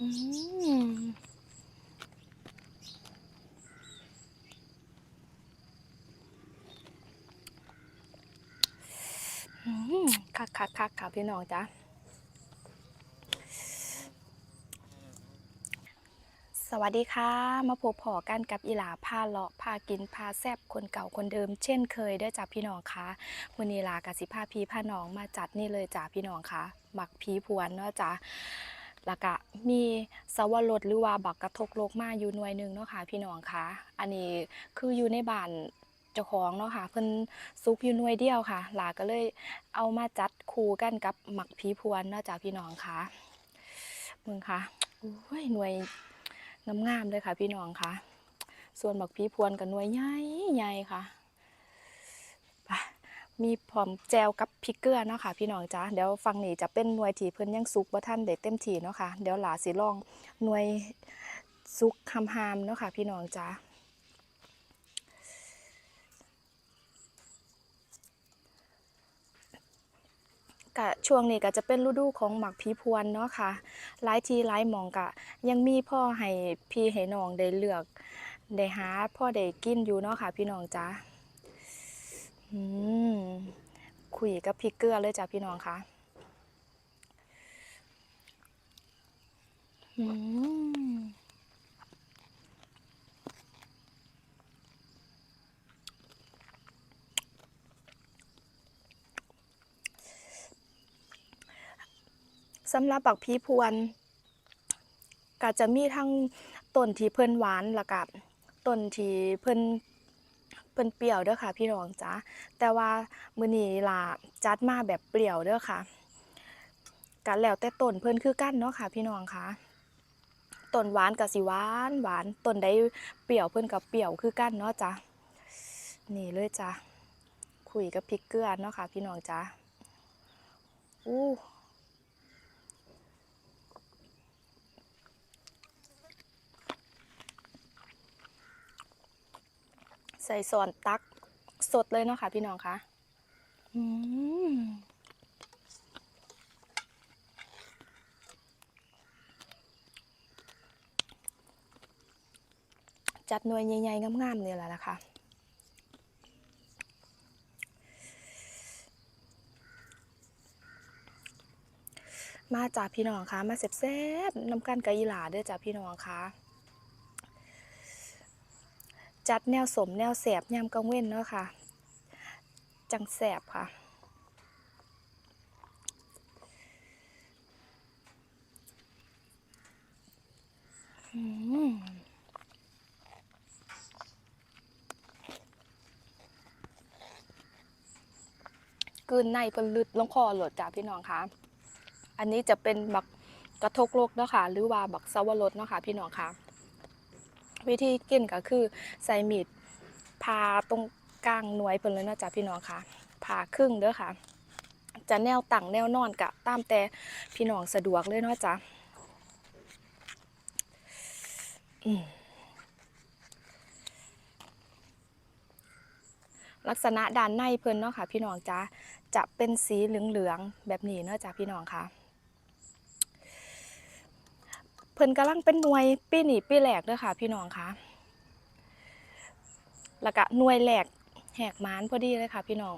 อืมอืมคักคักคักค่ะพี่น้องจ้ะสวัสดีค่ะ มาพบพอกันกับอีหลาพาเลาะพากินพาแซบคนเก่าคนเดิม เช่นเคยเด้อจ้ะพี่น้องคะวันนี้ลากสิพาพีพาน้องมาจัดนี่เลยจ้ะพี่น้องคะหมักผีพวนเนาะจ้ะ แล้วก็มีสวรสหรือว่าบักกระทกโลกมาอยู่หน่วยหนึ่งเนาะค่ะพี่น้องคะอันนี้คืออยู่ในบ้านเจ้าของเนาะค่ะเพิ่นซุกอยู่หน่วยเดียวค่ะ หลาก็เลยเอามาจัดคู่กันกับหมักผีพวนเนาะจ้ะพี่น้องคะมึงคะโอ้ยหน่วยงามๆเลยค่ะ พี่น้องคะส่วนหมักผีพวนกับหน่วยใหญ่ใหญ่ค่ะ มีพร้อมแจวกับพริกเกลือเนาะค่ะพี่น้องจ้าเดี๋ยวฟังนี่จะเป็นหน่วยที่เพิ่นยังสุกบ่ทันได้เต็มที่เนาะค่ะเดี๋ยวหลาสิลองหน่วยสุกหามเนาะค่ะพี่น้องจ้ากะช่วงนี้ก็จะเป็นฤดูของหมักผีพวนเนาะค่ะหลายทีหลายหมองกะ ยังมีพ่อให้พี่ให้น้องได้เลือก ได้หาพ่อได้กินอยู่เนาะค่ะพี่น้องจ้า อืมคุยกับพริกเกลือเลยจ้ะพี่น้องคะอืมสำหรับบักพีพวนก็จะมีทั้งต้นที่เพิ่นหวานแล้วก็ต้นที่เพิ่น เพิ่นเปรี้ยวเด้อค่ะ พี่น้องจ้าแต่ว่ามื้อนี้ล่ะจัดมาแบบเปรี้ยวเด้อค่ะก็แล้วแต่ต้นเพิ่นคือกั้นเนาะค่ะ พี่น้องค่ะต้นหวานก็สิหวานหวานต้นใดเปรี้ยวเพิ่นก็เปรี้ยวคือกั้นเนาะจ้ะนี่เลยจ้ะคุยกับพริกเกลือเนาะค่ะ พี่น้องจ้าอู้ ส่ส่วนตักสดเลยเนาะค่ะพี่น้องคะจัดหน่วยใหญ่ๆงามๆเนี่ยแหละนะคะมาจากพี่น้องคะมาแซ่บๆน้ำกันกับอีหลาด้อจ้าพี่น้องคะ จัดแนวสมแนวแสบยามกังเว้นเนาะค่ะ จังแสบค่ะ อืมกืนในเพิ่นลึดลงคอหลดจ้าพี่น้องคะอันนี้จะเป็นบักกระทกโลกเนาะค่ะ หรือว่าบักสวรสเนาะค่ะพี่น้องคะ วิธีกินก็คือใส่มีดผ่าตรงกลางหน่วยเพิ่นเลยนะจ้ะพี่น้องค่ะผ่าครึ่งเด้อค่ะ จะแนวตั้งแนวนอนกะตามแต่พี่น้องสะดวกเลยเนาะจ้ะลักษณะด้านในเพิ่นเนาะค่ะ พี่น้องจ้ะจะเป็นสีเหลืองๆแบบนี้เนาะจ้ะพี่น้องค่ะ เพิ่นกำลังเป็นหน่วยปีหนีปีแรกเด้อค่ะ พี่น้องคะแล้วก็หน่วยแรกแหกมานพอดีเลยค่ะ พี่น้อง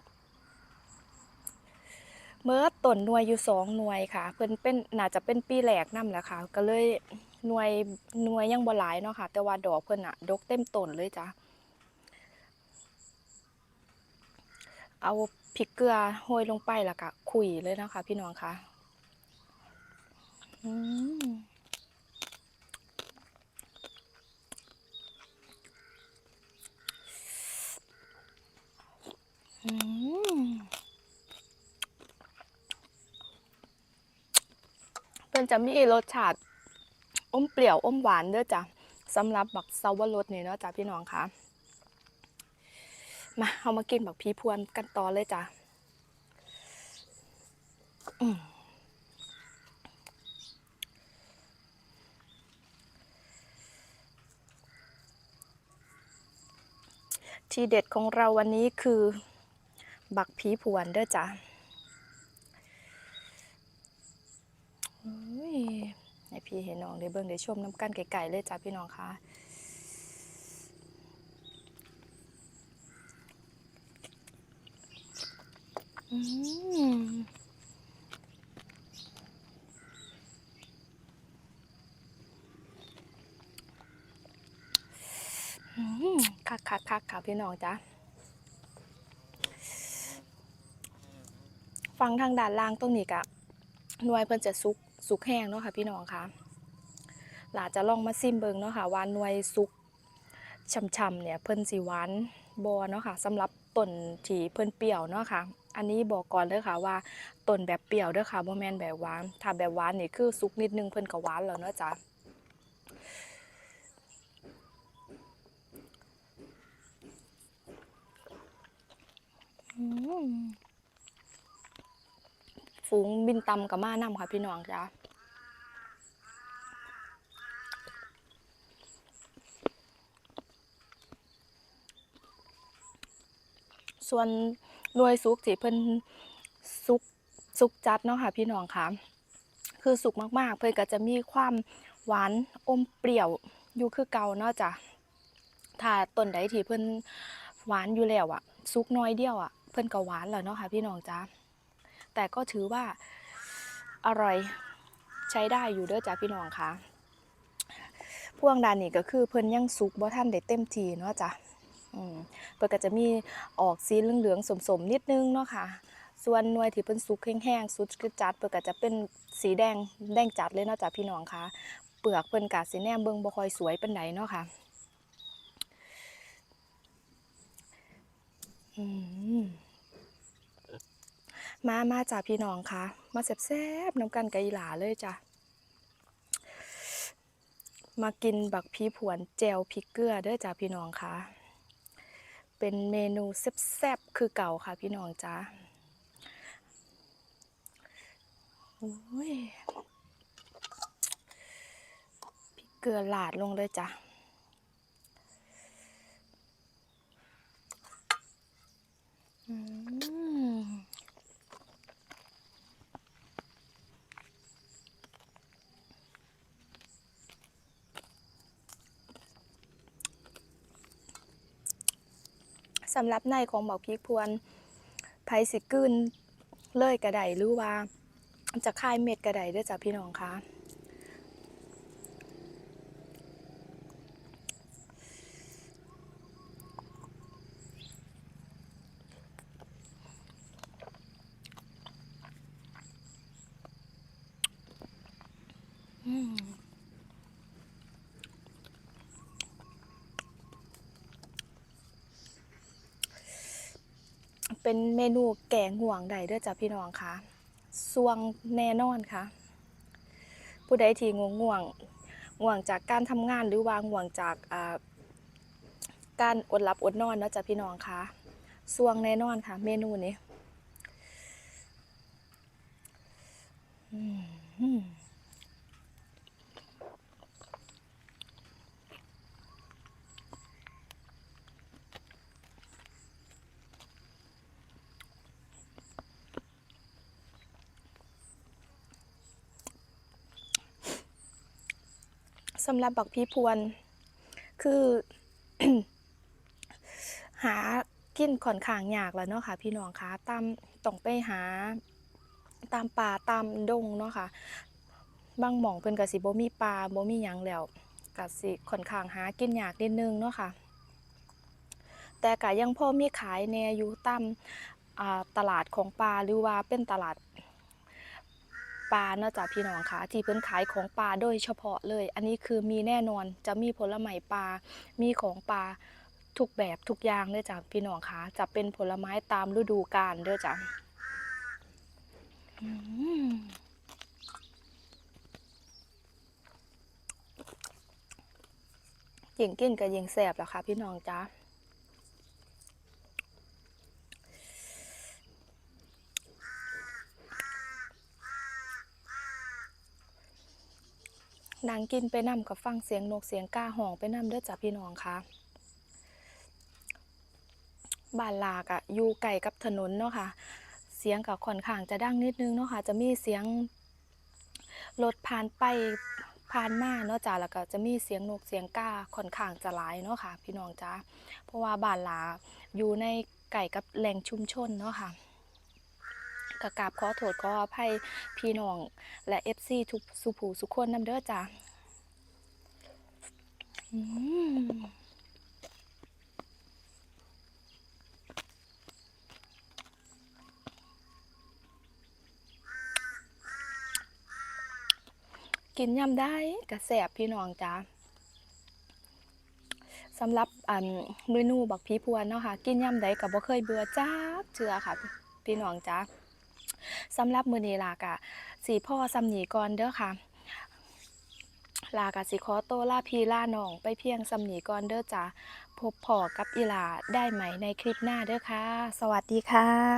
เมื่อต้นหน่วยอยู่สองหน่วยค่ะ เพิ่นเป็นน่าจะเป็นปีแรกนำแหละค่ะ ก็เลยหน่วยหน่วยยังบ่หลายเนาะค่ะ แต่ว่าดอกเพิ่นอะดกเต็มต้นเลยจ้ะเอาพริกเกลือโรยลงไปแล้วก็ขุยเลยนะคะ พี่น้องคะอืม เพิ่นจะมีรสชาติอมเปรี้ยวอมหวานเด้อจ้ะสำหรับบักซาวรสเนี่เนาะจ้ะพี่น้องคะมาเอามากินบักพีพวนกันต่อเลยจ้ะทีเด็ดของเราวันนี้คือ บักผีผวนเด้อจ้ะอุ้ยให้พี่เห็นน้องได้เบิ่งได้ชมน้ำกันไก่ๆเลยจ้าพี่น้องคะอืมอืมคักคักคักค่ะพี่น้องจ้า ฟังทางด้านล่างตรงนี้กะหน่วยเพิ่นจะสุกสุกแห้งเนาะค่ะพี่น้องคะหลาจะลองมาซิมเบิงเนาะค่ะว่าหน่วยสุกช่ำๆเนี่ยเพิ่นสิหวานบอเนาะค่ะสำหรับต้นที่เพิ่นเปรี้ยวเนาะค่ะ อันนี้บอกก่อนเลยค่ะว่าต้นแบบเปรี้ยวเด้อค่ะบ่แม่นแบบหวาน ถ้าแบบหวานนี่คือสุกนิดนึงเพิ่นก็หวานแล้วเนาะจ้ะอืม ฝูงบินตำกับมานำค่ะพี่น้องจ้าส่วนหน่วยสุกที่เพิ่นสุกสุกจัดเนาะค่ะพี่น้องค่ะ คือสุกมากๆ เพิ่นก็จะมีความหวานอมเปรี้ยวอยู่คือเก่าเนาะจ้ะถ้าต้นใดที่เพิ่นหวานอยู่แล้วอะสุกน้อยเดียวอะเพิ่นก็หวานแล้วเนาะค่ะพี่น้องจ้า แต่ก็ถือว่าอร่อยใช้ได้อยู่เด้อจ้าพี่น้องค่ะพวงดานนี่ก็คือเพิ่นยังสุกบ่ทันได้เต็มทีเนาะจ้ะอืมเพิ่นก็จะมีออกสีเหลืองๆสมๆนิดนึงเนาะค่ะ ส่วนหน่วยที่เพิ่นสุกแห้งๆสุดคือจัดเพิ่นก็จะเป็นสีแดงแดงจัดเลยเนาะจ้ะพี่น้องค่ะเปลือกเพิ่นก็สิแนมเบิ่งบ่ค่อยสวยปานใดเนาะค่ะอืม มามาจ้ะพี่น้องค่ะ มาแซ่บๆน้ำกันไก่หลาเลยจ้ะมากินบักพีผวนแจวพริกเกลือเด้อจ้ะพี่น้องค่ะ เป็นเมนูแซ่บๆคือเก่าค่ะพี่น้องจ้าโอ้ยพริกเกลือหลาดลงเลยจ้ะอืม สำหรับในของหมอกพริกพวนไผสิกึนเลยกระไดหรือว่าจะคายเม็ดกระไดด้วยจ้ะพี่น้องคะอืม เป็นเมนูแกงห่วงใดเด้วยจ้ะพี่น้องคะสวงแน่นอนค่ะ ผู้ใดที่ง่วงง่วงง่วงจากการทำงานหรือว่าง่วงจากการอดหลับอดนอนเนาะจ้ะพี่น้องคะสวงแน่นอนค่ะ เมนูนี้ อืม สำหรับบักพีพวน คือ หากินค่อนข้างยากแล้วเนาะค่ะ พี่น้องคะตามต้องไปหา ตามป่าตามดงเนาะค่ะบางหม่องเพิ่นก็สิบ่มีปลาบ่มีหยังแล้วก็สิค่อนข้างหากินยากนิดนึงเนาะค่ะ แต่ก็ยังพอมีขายแน่อยู่ตามตลาดของปลาหรือว่าเป็นตลาด ปลาเนาะจ้ะพี่น้องค่ะที่เพิ่นขายของปลาโดยเฉพาะเลย อันนี้คือมีแน่นอนจะมีผลไม้ปลา มีของปลาทุกแบบทุกอย่างเด้อจ้ะพี่น้องค่ะจะเป็นผลไม้ตามฤดูกาลเด้อจ้ะยิ่งกินก็ยิ่งแซ่บแหล้วค่ะพี่น้องจ้า นางกินไปนำกับฟังเสียงนกเสียงกาห้องไปนำเด้อจ้ะพี่น้องค่ะบ้านลากอะอยู่ไกลกับถนนเนาะค่ะ เสียงกับค่อนข้างจะดังนิดนึงเนาะค่ะ จะมีเสียงรถผ่านไปผ่านมาเนาะจ้ะแล้วก็จะมีเสียงนกเสียงกาค่อนข้างจะหลายเนาะค่ะ พี่น้องจ้าเพราะว่าบ้านหลาอยู่ในไก่กับแหล่งชุมชนเนาะค่ะ กกราบขอโทษขออภัยพี่น้องและ FC ทุกสุผูสุคนน้ำเด้อจ้ากินยำได้กระแสบพี่น้องจ้าสำหรับอันเมนูบักพีพวนเนาะค่ะ กินยำใดก็บ่เคยเบื่อจ้าเชื่อค่ะ พี่น้องจ้า สำหรับมื้อนี้ล่ะกะสีพ่อซำนีก่อนเด้อค่ะ ลากะสิขอโตวลาพี่ลาน้อง ไปเพียงซำนีก่อนเด้อจ้าพบพอกับอีหลาได้ไหมในคลิปหน้าเด้อค่ะ สวัสดีค่ะ